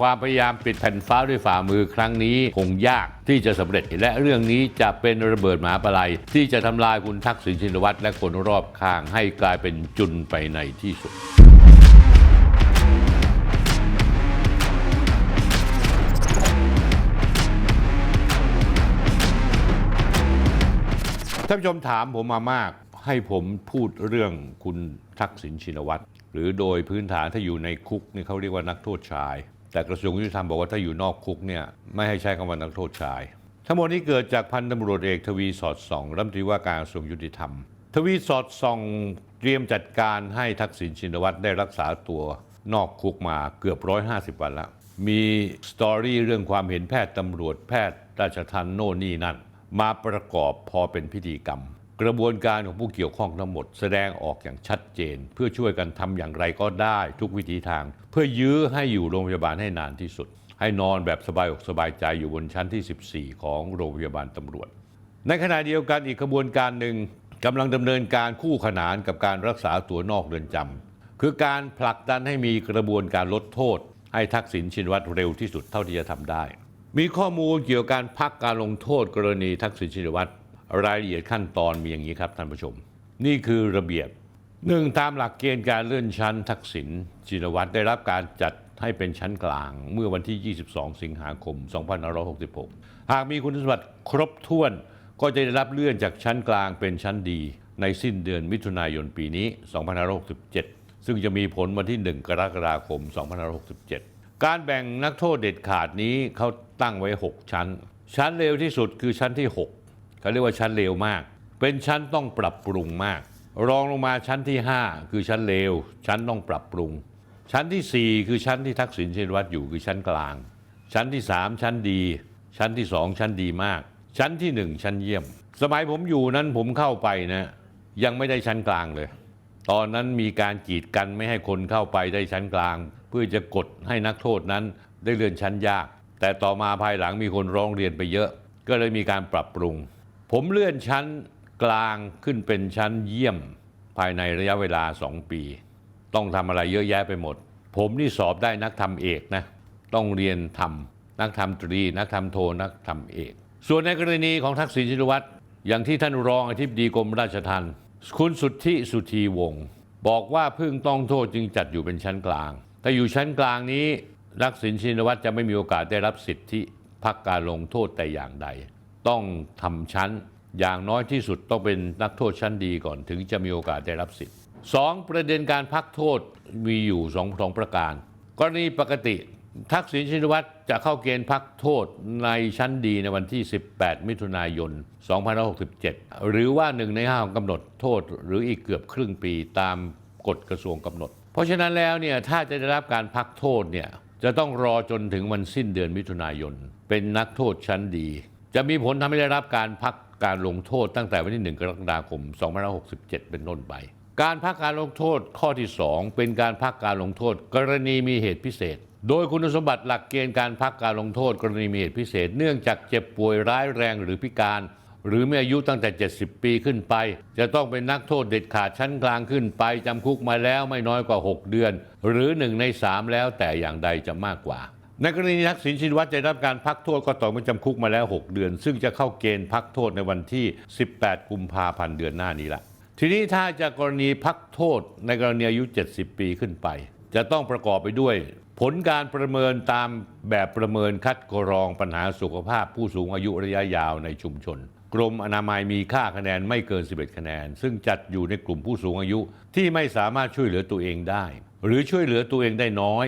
ความพยายามปิดแผ่นฟ้าด้วยฝ่ามือครั้งนี้คงยากที่จะสำเร็จและเรื่องนี้จะเป็นระเบิดหมาปลายที่จะทำลายคุณทักษิณชินวัตรและคนรอบข้างให้กลายเป็นจุนไปในที่สุดท่านผู้ชมถามผมมามาก ให้ผมพูดเรื่องคุณทักษิณชินวัตรหรือโดยพื้นฐานถ้าอยู่ในคุกนี่เขาเรียกว่านักโทษชาย แต่กระทรวงยุติธรรมบอกว่าถ้าอยู่นอกคุกเนี่ยไม่ให้ใช้คำว่านักโทษชาย ทั้งหมดนี้เกิดจากพันตำรวจเอกทวีสอดส่องรัฐมนตรีว่าการกระทรวงยุติธรรม ทวีสอดส่องเตรียมจัดการให้ทักษิณชินวัตรได้รักษาตัวนอกคุกมาเกือบ150วันแล้วมีสตอรี่เรื่องความเห็นแพทย์ตำรวจแพทย์ราชทันโน่นนี่นั่น มาประกอบพอเป็นพิธีกรรม กระบวนการของผู้เกี่ยวข้องทั้งหมด แสดงออกอย่างชัดเจน เพื่อช่วยกันทำอย่างไรก็ได้ทุกวิธีทาง เพื่อยื้อให้อยู่โรงพยาบาลให้นานที่สุด ให้นอนแบบสบายอกสบายใจอยู่บนชั้นที่ 14 ของโรงพยาบาลตำรวจ ในขณะเดียวกันอีกขบวนการหนึ่งกำลังดำเนินการคู่ขนานกับการรักษาตัวนอกเรือนจำคือการผลักดันให้มีกระบวนการลดโทษ ให้ทักษิณชินวัตรเร็วที่สุดเท่าที่จะทำได้ มีข้อมูลเกี่ยวกับการพักการลงโทษกรณีทักษิณชินวัตร รายละเอียดขั้นตอนมีอย่างนี้ครับท่านผู้ชม นี่คือระเบียบหนึ่งตามหลักเกณฑ์การเลื่อนชั้นทักษิณชินวัตรได้รับการจัดให้เป็นชั้นกลางเมื่อวันที่ 22 สิงหาคม 2566 หากมีคุณสมบัติครบถ้วนก็จะได้รับเลื่อนจากชั้นกลางเป็นชั้นดี ในสิ้นเดือนมิถุนายนปีนี้ 2567 ซึ่งจะมีผลวันที่ 1 กรกฎาคม 2567 การแบ่งนักโทษเด็ดขาดนี้เขาตั้งไว้ 6 ชั้น ชั้นเร็วที่สุดคือชั้นที่ 6 เขาเรียกว่าชั้นเลวมาก เป็นชั้นต้องปรับปรุงมาก รองลงมาชั้นที่ 5 คือชั้นเลว ชั้นต้องปรับปรุง ชั้นทีสี่ 4 คือชั้นที่ทักษิณชินวัตรอยู่คือชั้นกลาง ชั้นที่ 3 ชั้นดี ชั้นที่ 2 ชั้นดีมาก ชั้นที่ 1 ชั้นเยี่ยม สมัยผมอยู่นั้นผมเข้าไปนะยังไม่ได้ชั้นกลางเลย ตอนนั้นมีการกีดกันไม่ให้คนเข้าไปได้ชั้นกลาง เพื่อจะกดให้นักโทษนั้นได้เลื่อนชั้นยาก แต่ต่อมาภายหลังมีคนร้องเรียนไปเยอะ ก็เลยมีการปรับปรุง ผมเลื่อนชั้นกลางขึ้นเป็นชั้นเยี่ยมภายในระยะเวลา2ปี ต้องทำอะไรเยอะแยะไปหมด ผมนี่สอบได้นักทำเอกนะ ต้องเรียนทำนักทำตรี นักทำโท นักทำเอก ส่วนในกรณีของทักษิณชินวัตรอย่างที่ท่านรองอธิบดีกรมราชทัณฑ์คุณสุทธิสุธีวงศ์บอกว่าเพิ่งต้องโทษจึงจัดอยู่เป็นชั้นกลาง แต่อยู่ชั้นกลางนี้ทักษิณชินวัตรจะไม่มีโอกาสได้รับสิทธิพักการลงโทษแต่อย่างใด ต้องทำชั้น อย่างน้อยที่สุดต้องเป็นนักโทษชั้นดีก่อนถึงจะมีโอกาสได้รับสิทธิ์สองประเด็นการพักโทษมีอยู่สองสองประการ กรณีปกติ ทักษิณชินวัตรจะเข้าเกณฑ์พักโทษในชั้นดีในวันที่ 18 มิถุนายน 2567 หรือว่าหนึ่งในห้าของกำหนดโทษหรืออีกเกือบครึ่งปีตามกฎกระทรวงกำหนด เพราะฉะนั้นแล้วเนี่ยถ้าจะได้รับการพักโทษเนี่ยจะต้องรอจนถึงวันสิ้นเดือนมิถุนายน เป็นนักโทษชั้นดี จะมีผลทำให้ได้รับการพักการลงโทษตั้งแต่วันที่ 1 กรกฎาคม 2567 เป็นต้นไป การพักการลงโทษข้อที่ 2 เป็นการพักการลงโทษ กรณีมีเหตุพิเศษ โดยคุณสมบัติหลักเกณฑ์การพักการลงโทษ กรณีมีเหตุพิเศษ เนื่องจากเจ็บป่วยร้ายแรงหรือพิการ หรือมีอายุตั้งแต่ 70 ปีขึ้นไป จะต้องเป็นนักโทษเด็ดขาดชั้นกลางขึ้นไปจำคุกมาแล้วไม่น้อยกว่า 6 เดือน หรือ1ใน3แล้วแต่อย่างใดจะมากกว่า ในกรณีทักษิณชินวัตรจะรับการพักโทษก็ต่อเมื่อจำคุกมาแล้ว 6 เดือน ซึ่งจะเข้าเกณฑ์พักโทษในวันที่ 18 กุมภาพันธ์เดือนหน้านี้ละ ทีนี้ถ้าจะกรณีพักโทษในกรณีอายุ 70 ปีขึ้นไป จะต้องประกอบไปด้วย ผลการประเมินตามแบบประเมินคัดกรองปัญหาสุขภาพผู้สูงอายุระยะยาวในชุมชน กรมอนามัยมีค่าคะแนนไม่เกิน 11 คะแนน ซึ่งจัดอยู่ในกลุ่มผู้สูงอายุที่ไม่สามารถช่วยเหลือตัวเองได้ หรือช่วยเหลือตัวเองได้น้อย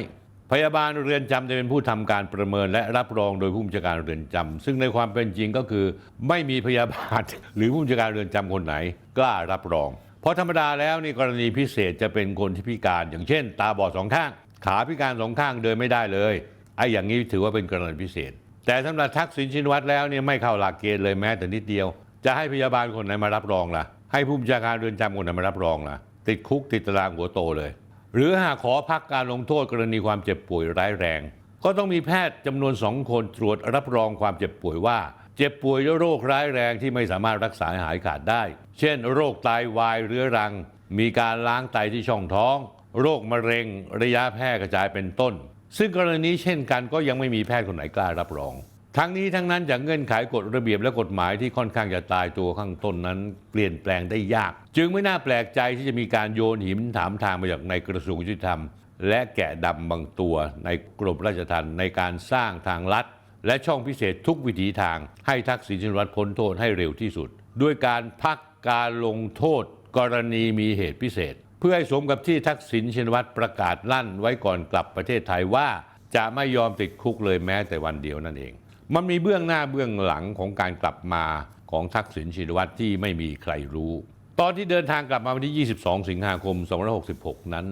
พยาบาลเรือนจำจะเป็นผู้ทำการประเมินและรับรองโดยผู้บัญชาการเรือนจำซึ่งในความเป็นจริงก็คือ ไม่มีพยาบาลหรือผู้บัญชาการเรือนจำคนไหน กล้ารับรอง เพราะธรรมดาแล้วนี่กรณีพิเศษจะเป็นคนที่พิการ อย่างเช่น ตาบอดสองข้าง ขาพิการสองข้างเดินไม่ได้เลยไอ้อย่างนี้ถือว่าเป็นกรณีพิเศษ แต่สำหรับทักษิณชินวัตรแล้วเนี่ยไม่เข้าหลักเกณฑ์เลยแม้แต่นิดเดียว จะให้พยาบาลคนไหนมารับรองล่ะ ให้ผู้บัญชาการเรือนจำคนไหนมารับรองล่ะ ติดคุกติดตารางหัวโตเลย หรือหากขอพักการลงโทษกรณีความเจ็บป่วยร้ายแรง ก็ต้องมีแพทย์จำนวนสองคนตรวจรับรองความเจ็บป่วยว่า เจ็บป่วยด้วยโรคร้ายแรงที่ไม่สามารถรักษาหายขาดได้ เช่น โรคไตาวายเรื้อรัง มีการล้างไตที่ช่องท้อง โรคมะเร็ง ระยะแพร่กระจายเป็นต้น ซึ่งกรณีเช่นกันก็ยังไม่มีแพทย์คนไหนกล้ารับรอง ทั้งนี้ทั้งนั้นจากเงื่อนไขกฎระเบียบและกฎหมายที่ค่อนข้างจะตายตัวข้างต้นนั้น เปลี่ยนแปลงได้ยาก จึงไม่น่าแปลกใจที่จะมีการโยนหินถามทางมาจากในกระทรวงยุติธรรม และแกะดำบางตัวในกรมราชทัณฑ์ในการสร้างทางลัด และช่องพิเศษทุกวิถีทางให้ทักษิณชินวัตรพ้นโทษให้เร็วที่สุด ด้วยการพักการลงโทษ กรณีมีเหตุพิเศษ เพื่อให้สมกับที่ทักษิณชินวัตรประกาศลั่นไว้ก่อนกลับประเทศไทยว่า จะไม่ยอมติดคุกเลยแม้แต่วันเดียวนั่นเอง มันมีเบื้องหน้าเบื้องหลังของการกลับมาของทักษิณชินวัตรที่ไม่มีใครรู้ ตอนที่เดินทางกลับมาวันที่ 22 สิงหาคม 2566 นั้น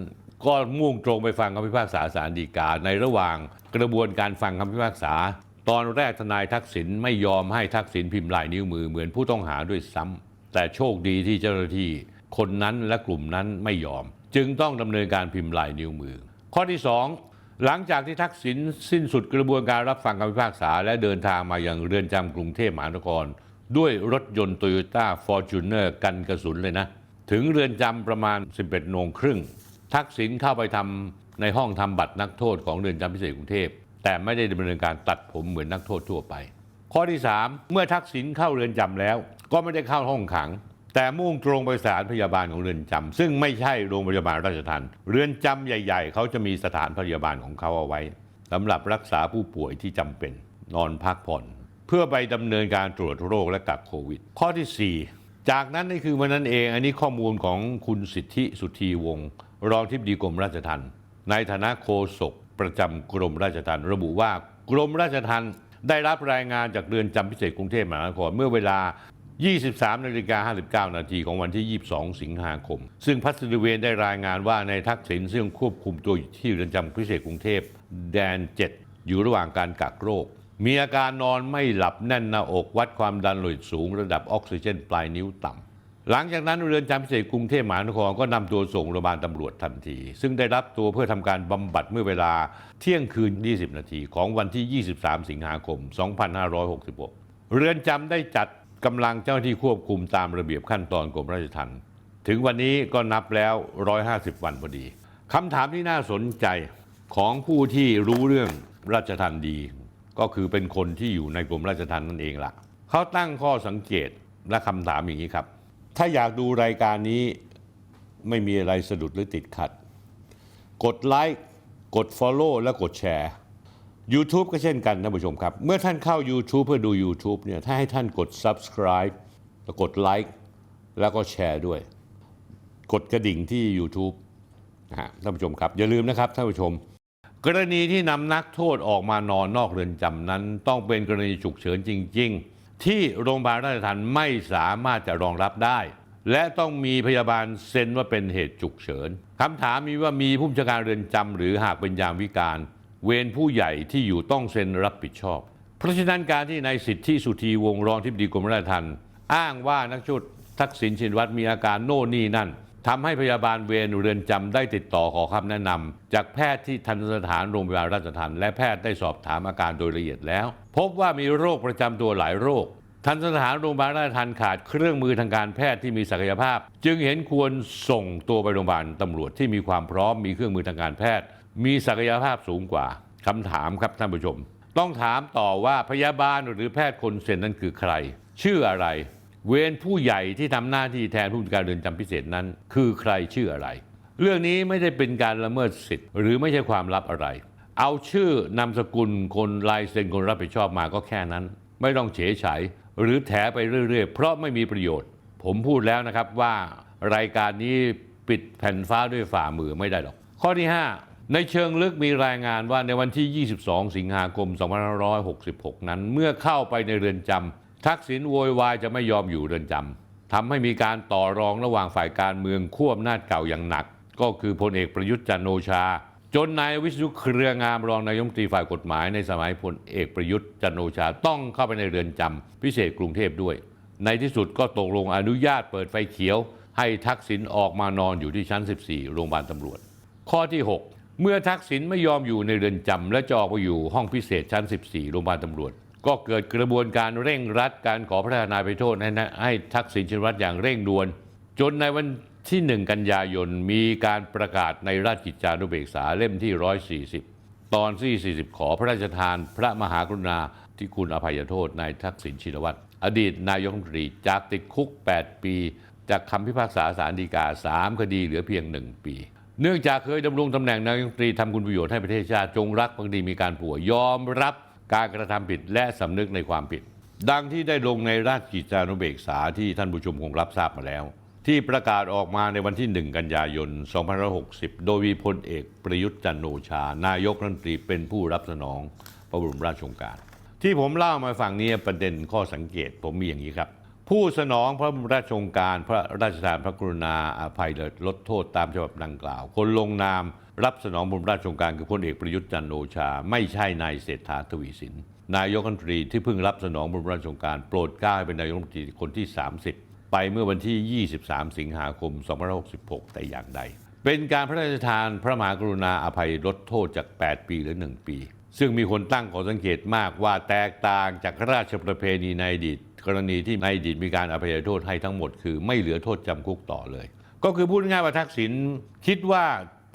ก็มุ่งตรงไปฟังคำพิพากษาศาลฎีกา ในระหว่างกระบวนการฟังคำพิพากษา ตอนแรกทนายทักษิณไม่ยอมให้ทักษิณพิมพ์ลายนิ้วมือเหมือนผู้ต้องหาด้วยซ้ำแต่โชคดีที่เจ้าหน้าที่คนนั้นและกลุ่มนั้นไม่ยอม จึงต้องดำเนินการพิมพ์ลายนิ้วมือ ข้อที่ 2 หลังจากที่ทักษิณสิ้นสุดกระบวนการรับฟังคำพิพากษา และเดินทางมายังเรือนจำกรุงเทพมหานคร ด้วยรถยนต์โตโยต้าฟอร์จูเนอร์กันกระสุนเลยนะ ถึงเรือนจำประมาณ 11โมงครึ่ง ทักษิณเข้าไปทำในห้องทำบัตรนักโทษของเรือนจำพิเศษกรุงเทพ แต่ไม่ได้ดำเนินการตัดผมเหมือนนักโทษทั่วไป ข้อที่ 3 เมื่อทักษิณเข้าเรือนจำแล้ว ก็ไม่ได้เข้าห้องขัง แต่มุ่งตรงไปสถานพยาบาลของเรือนจำซึ่งไม่ใช่โรงพยาบาลราชทัณฑ์เรือนจำใหญ่ ๆ เขาจะมีสถานพยาบาลของเขาเอาไว้สำหรับรักษาผู้ป่วยที่จำเป็นนอนพักผ่อน เพื่อไปดำเนินการตรวจโรคและกักโควิด ข้อที่ 4 จากนั้นนี่คือวันนั้นเอง อันนี้ข้อมูลของคุณสิทธิสุธีวงศ์รองทิบดีกรมราชทัณฑ์ในฐานะโฆษกประจำกรมราชทัณฑ์ระบุว่ากรมราชทัณฑ์ได้รับรายงานจากเรือนจำพิเศษกรุงเทพมหานครเมื่อเวลา 23นาฬิกา59 นาทีของวันที่ 22 สิงหาคม ซึ่งพัสดุเวนได้รายงานว่าในทักษิณซึ่งควบคุมตัวอยู่ที่เรือนจำพิเศษกรุงเทพแดน 7 อยู่ระหว่างการกักโรค มีอาการนอนไม่หลับแน่นหน้าอกวัดความดันโลหิตสูงระดับออกซิเจนปลายนิ้วต่ำหลังจากนั้นเรือนจำพิเศษกรุงเทพมหานครก็นำตัวส่งโรงพยาบาลตำรวจทันที ซึ่งได้รับตัวเพื่อทำการบำบัดเมื่อเวลาเที่ยงคืน 20 นาทีของวันที่ 23 สิงหาคม 2566 เรือนจำได้จัด กำลังเจ้าหน้าที่ควบคุมตามระเบียบขั้นตอนกรมราชทัณฑ์ถึงวันนี้ก็นับแล้ว 150 วันพอดีคำถามที่น่าสนใจของผู้ที่รู้เรื่องราชทัณฑ์ดี ก็คือเป็นคนที่อยู่ในกรมราชทัณฑ์นั่นเองล่ะเขาตั้งข้อสังเกตและคำถามอย่างนี้ครับ ถ้าอยากดูรายการนี้ไม่มีอะไรสะดุดหรือติดขัด กดไลค์กด Follow และกดแชร์ YouTube ก็เช่นกันท่านผู้ชมครับ เมื่อท่านเข้า YouTube เพื่อดู YouTube เนี่ยถ้าให้ท่านกด Subscribe แล้วกดไลค์แล้วก็แชร์ด้วย กดกระดิ่งที่ YouTube นะฮะท่านผู้ชมครับ อย่าลืมนะครับท่านผู้ชม กรณีที่นำนักโทษออกมานอนนอกเรือนจำนั้น ต้องเป็นกรณีฉุกเฉินจริง ๆ ที่โรงพยาบาลราชทัณฑ์ไม่สามารถจะรองรับได้ และต้องมีพยาบาลเซ็นว่าเป็นเหตุฉุกเฉินคำถามมีว่ามีผู้บัญชาการเรือนจำหรือหากเป็นยามวิการ เวรผู้ใหญ่ที่อยู่ต้องเซ็นรับผิดชอบ เพราะฉะนั้นการที่นายสิทธิสุธีวงรองทิบดีกรมราชทัณฑ์อ้างว่านักโทษทักษิณชินวัตรมีอาการโน่นนี่นั่นทำให้พยาบาลเวรเรือนจำได้ติดต่อขอคำแนะนำจากแพทย์ที่ทันสถานโรงพยาบาลราชทัณฑ์และแพทย์ได้สอบถามอาการโดยละเอียดแล้ว พบว่ามีโรคประจำตัวหลายโรค ทันสถานโรงพยาบาลราชทัณฑ์ขาดเครื่องมือทางการแพทย์ที่มีศักยภาพ จึงเห็นควรส่งตัวไปโรงพยาบาลตำรวจที่มีความพร้อมมีเครื่องมือทางการแพทย์ มีศักยภาพสูงกว่าคำถามครับท่านผู้ชม ต้องถามต่อว่าพยาบาลหรือแพทย์คนเซ็นนั้นคือใคร ชื่ออะไร เวรผู้ใหญ่ที่ทำหน้าที่แทนผู้จัดการเรือนจำพิเศษนั้น คือใครชื่ออะไร เรื่องนี้ไม่ได้เป็นการละเมิดสิทธิ์ หรือไม่ใช่ความลับอะไร เอาชื่อนามสกุลคนลายเซ็นคนรับผิดชอบมาก็แค่นั้น ไม่ต้องเฉยเฉยหรือแถไปเรื่อยๆ เพราะไม่มีประโยชน์ ผมพูดแล้วนะครับว่ารายการนี้ปิดแผ่นฟ้าด้วยฝ่ามือไม่ได้หรอก ข้อที่ 5 ในเชิงลึกมีรายงานว่าในวันที่ 22 สิงหาคม 2566 นั้น เมื่อเข้าไปในเรือนจำทักษิณโวยวายจะไม่ยอมอยู่เรือนจำทำให้มีการต่อรองระหว่างฝ่ายการเมืองควบอำนาจเก่าอย่างหนัก ก็คือพลเอกประยุทธ์จันโอชา จนนายวิศนุเครืองามรองนายมนตรีฝ่ายกฎหมายในสมัยพลเอกประยุทธ์จันโอชาต้องเข้าไปในเรือนจำพิเศษกรุงเทพด้วย ในที่สุดก็ตกลงอนุญาตเปิดไฟเขียว ให้ทักษิณออกมานอนอยู่ที่ชั้น 14 โรงพยาบาลตำรวจ ข้อที่ 6 เมื่อทักษิณไม่ยอมอยู่ในเรือนจำและจะออกไปอยู่ห้องพิเศษชั้น 14 โรงพยาบาลตำรวจ ก็เกิดกระบวนการเร่งรัดการขอพระราชทานอภัยโทษให้นะให้ทักษิณชินวัตรอย่างเร่งด่วน จนในวันที่ 1 กันยายนมีการประกาศในราชกิจจานุเบกษาเล่มที่ 140 ตอนที่ 40 ขอพระราชทานพระมหากรุณาธิคุณอภัยโทษนายทักษิณชินวัตรอดีตนายกรัฐมนตรีจากติดคุก 8 ปี จากคำพิพากษาศาลฎีกา 3 คดีเหลือเพียง 1 ปี เนื่องจากเคยดำรงตำแหน่งนายกรัฐมนตรีทำคุณประโยชน์ให้ประเทศชาติจงรักภักดีมีการผัวยอมรับการกระทำผิดและสำนึกในความผิด ดังที่ได้ลงในราชกิจจานุเบกษาที่ท่านผู้ชมคงรับทราบมาแล้ว ที่ประกาศออกมาในวันที่ 1 กันยายน 2560 โดยมีพลเอกประยุทธ์จันโอชา นายกรัฐมนตรีเป็นผู้รับสนองพระบรมราชโองการ ที่ผมเล่ามาฝั่งนี้ประเด็นข้อสังเกตผมมีอย่างนี้ครับ ผู้สนองพระบรมราชโองการพระราชทานพระกรุณาอาภัยลดโทษตามฉบับดังกล่าว คนลงนามรับสนองบรมราชโองการคือพลเอกประยุทธ์จันโอชา ไม่ใช่นายเศรษฐาทวีสิน นายกรัฐมนตรีที่เพิ่งรับสนองบรมราชโองการโปรดเกล้าให้เป็นนายกรัฐมนตรีคนที่ 30 ไปเมื่อวันที่ 23 สิงหาคม 2566 แต่อย่างใด เป็นการพระราชทานพระมหากรุณาอภัยลดโทษจาก 8 ปีหรือ 1 ปี ซึ่งมีคนตั้งข้อสังเกตมากว่าแตกต่างจากราชประเพณีในอดีต กรณีที่ในอดีตมีการอภัยโทษให้ทั้งหมด คือไม่เหลือโทษจำคุกต่อเลย ก็คือพูดง่ายว่าทักษิณคิดว่า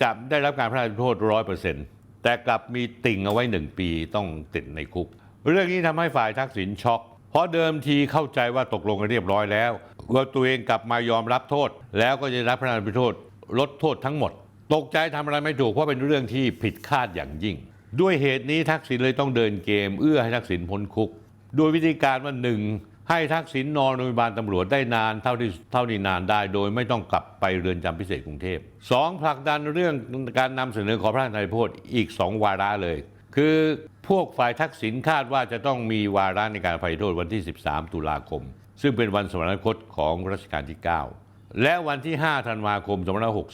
จะได้รับการพระราชโทษร้อยเปอร์เซ็นต์แต่กลับมีติ่งเอาไว้หนึ่งปีต้องติดในคุก เรื่องนี้ทำให้ฝ่ายทักษิณช็อก เพราะเดิมทีเข้าใจว่าตกลงกันเรียบร้อยแล้วว่าตัวเองกลับมายอมรับโทษ แล้วก็จะรับพระราชโทษลดโทษทั้งหมด ตกใจทำอะไรไม่ถูกเพราะเป็นเรื่องที่ผิดคาดอย่างยิ่ง ด้วยเหตุนี้ทักษิณเลยต้องเดินเกม เอื้อให้ทักษิณพ้นคุก โดยวิธีการว่าหนึ่งให้ทักษิณนอนโรงพยาบาลตำรวจได้นานเท่าที่เท่าที่นานได้ โดยไม่ต้องกลับไปเรือนจำพิเศษกรุงเทพสองผลักดันเรื่องการนำเสนอขอพระราชทานโทษอีกสองวาระเลย คือพวกฝ่ายทักษิณคาดว่าจะต้องมีวาระในการอภัยโทษวันที่ 13 ตุลาคม ซึ่งเป็นวันสวรรคตของรัชกาลที่ 9 และวันที่ 5 ธันวาคม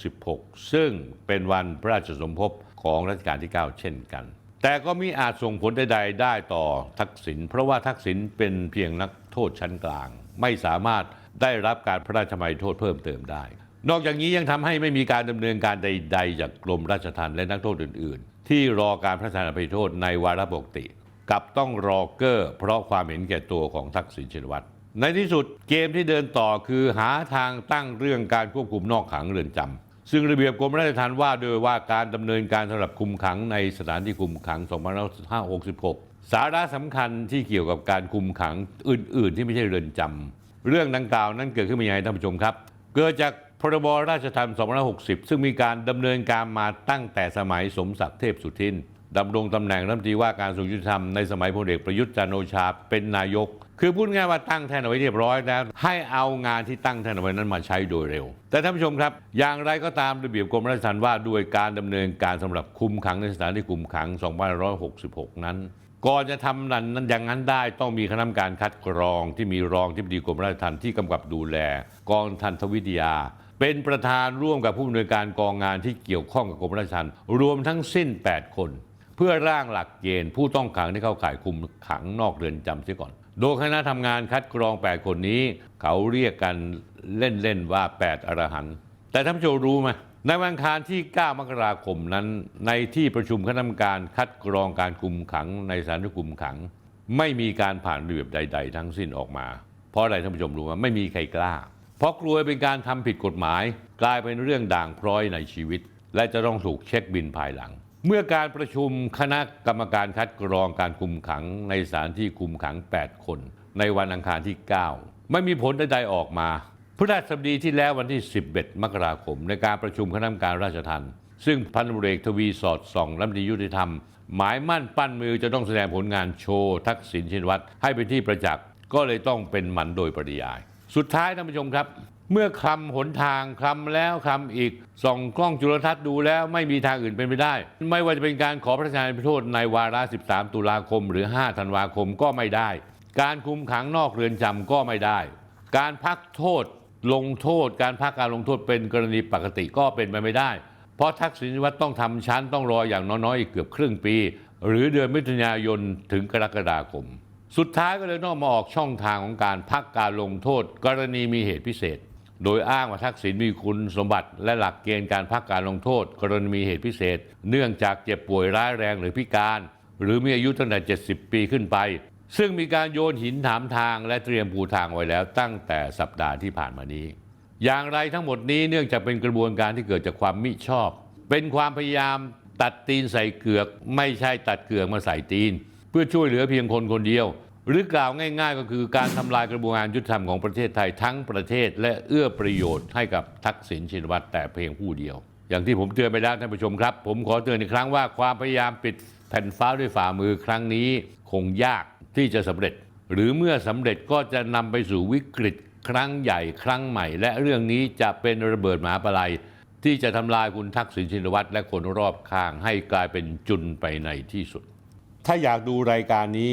2566 ซึ่งเป็นวันพระราชสมภพ ของรัชกาลที่ 9 เช่นกัน แต่ก็มีอาจส่งผลใดๆได้ต่อทักษิณเพราะว่าทักษิณเป็นเพียงนักโทษชั้นกลาง ไม่สามารถได้รับการพระราชทานโทษเพิ่มเติมได้ นอกจากนี้ยังทำให้ไม่มีการดำเนินการใด ๆ จากกรมราชทัณฑ์และนักโทษอื่น ๆ ที่รอการพระราชทานอภัยโทษในวาระปกติกับต้องรอเกอร์ เพราะความเห็นแก่ตัวของทักษิณชินวัตรในที่สุดเกมที่เดินต่อคือหาทางตั้งเรื่องการควบคุมนอกขังเรือนจำ ซึ่งระเบียบกรมราชทัณฑ์ว่าโดยว่าการดำเนินการสำหรับคุมขังในสถานที่คุมขัง 2566 สาระสำคัญที่เกี่ยวกับการคุมขังอื่น ๆ ที่ไม่ใช่เรือนจำเรื่องดังกล่าวนั้นเกิดขึ้นมาอย่างไรท่านผู้ชมครับ เกิดจากพรบราชธรรม 2560 ซึ่งมีการดำเนินการมาตั้งแต่สมัยสมศักดิ์เทพสุทิน ดำรงตำแหน่งรัฐมนตรีว่าการกระทรวงยุติธรรมในสมัยพลเอกประยุทธ์จันโอชาเป็นนายก คือพูดง่ายว่าตั้งแทนเอาไว้เรียบร้อยแล้วให้เอางานที่ตั้งแทนเอาไว้นั้นมาใช้โดยเร็ว แต่ท่านผู้ชมครับ อย่างไรก็ตามระเบียบกรมราชทัณฑ์ว่าด้วยการดำเนินการสำหรับคุมขังในสถานที่คุมขัง 2566 นั้นก่อนจะทำนั้นนั้นอย่างนั้นได้ต้องมีคณะกรรมการคัดกรองที่มีรองที่ปดีกรมราชทัณฑ์ที่กำกับดูแล กองทันทวิทยา เป็นประธานร่วมกับผู้อำนวยการกองงานที่เกี่ยวข้องกับกรมราชทัณฑ์รวมทั้งสิ้น 8 คน เพื่อร่างหลักเกณฑ์ผู้ต้องขังที่เข้าข่ายคุมขังนอกเรือนจำเสียก่อน โดยคณะทำงานคัดกรอง 8 คนนี้ เขาเรียกกันเล่น ๆ ว่า 8 อรหันต์แต่ท่านผู้ชมรู้ไหมในวันคารที่ 9 มกราคมนั้น ในที่ประชุมคณะกรรมการคัดกรองการคุมขังในสถานคุมขัง ไม่มีการผ่านระเบียบใด ๆ ทั้งสิ้นออกมา เพราะอะไรท่านผู้ชมรู้ไหมไม่มีใครกล้า เพราะกลัวเป็นการทำผิดกฎหมาย กลายเป็นเรื่องด่างพร้อยในชีวิต และจะต้องถูกเช็คบินภายหลัง เมื่อการประชุมคณะกรรมการคัดกรองการคุมขังในสถานที่คุมขัง 8 คน ในวันอังคารที่ 9 ไม่มีผลใดๆออกมาพฤหัสบดีที่แล้ววันที่ 11 มกราคม ในการประชุมคณะกรรมการราชทัณฑ์ซึ่งพันตำรวจเอกทวีสอดส่องรัฐมนตรียุติธรรม หมายมั่นปั้นมือจะต้องแสดงผลงานโชว์ ทักษิณชินวัตรให้เป็นที่ประจักษ์ก็เลยต้องเป็นหมันโดยปริยาย สุดท้ายท่านผู้ชมครับ เมื่อคลำหนทางคลำแล้วคลำอีกส่องกล้องจุลทรรศน์ดูแล้วไม่มีทางอื่นเป็นไปได้ ไม่ว่าจะเป็นการขอพระราชทานโทษในวาระ 13 ตุลาคม หรือ 5 ธันวาคมก็ไม่ได้ การคุมขังนอกเรือนจำก็ไม่ได้ การพักโทษลงโทษ การพักการลงโทษเป็นกรณีปกติก็เป็นไปไม่ได้ เพราะทักษิณวัตรต้องทำชั้นต้องรออย่างน้อยๆอีกเกือบครึ่งปี หรือเดือนมิถุนายนถึงกรกฎาคม สุดท้ายก็เลยต้องมาออกช่องทางของการพักการลงโทษ กรณีมีเหตุพิเศษ โดยอ้างว่าทักษิณมีคุณสมบัติและหลักเกณฑ์การพักการลงโทษ กรณีมีเหตุพิเศษ เนื่องจากเจ็บป่วยร้ายแรงหรือพิการ หรือมีอายุตั้งแต่ 70 ปีขึ้นไป ซึ่งมีการโยนหินถามทางและเตรียมปูทางไว้แล้วตั้งแต่สัปดาห์ที่ผ่านมานี้ อย่างไรทั้งหมดนี้เนื่องจากเป็นกระบวนการที่เกิดจากความมิชอบ เป็นความพยายามตัดตีนใส่เกือก ไม่ใช่ตัดเกือกมาใส่ตีน เพื่อช่วยเหลือเพียงคนคนเดียว หรือกล่าวง่าย ๆ ก็คือการทำลายกระบวนการยุติธรรมของประเทศไทยทั้งประเทศ และเอื้อประโยชน์ให้กับทักษิณชินวัตรแต่เพียงผู้เดียว อย่างที่ผมเตือนไปแล้วท่านผู้ชมครับ ผมขอเตือนอีกครั้งว่าความพยายามปิดแผ่นฟ้าด้วยฝ่ามือครั้งนี้คงยากที่จะสำเร็จ หรือเมื่อสำเร็จก็จะนำไปสู่วิกฤตครั้งใหญ่ครั้งใหม่ และเรื่องนี้จะเป็นระเบิดหมหาปลัยที่จะทำลายคุณทักษิณชินวัตรและคนรอบข้างให้กลายเป็นจุนไปในที่สุด ถ้าอยากดูรายการนี้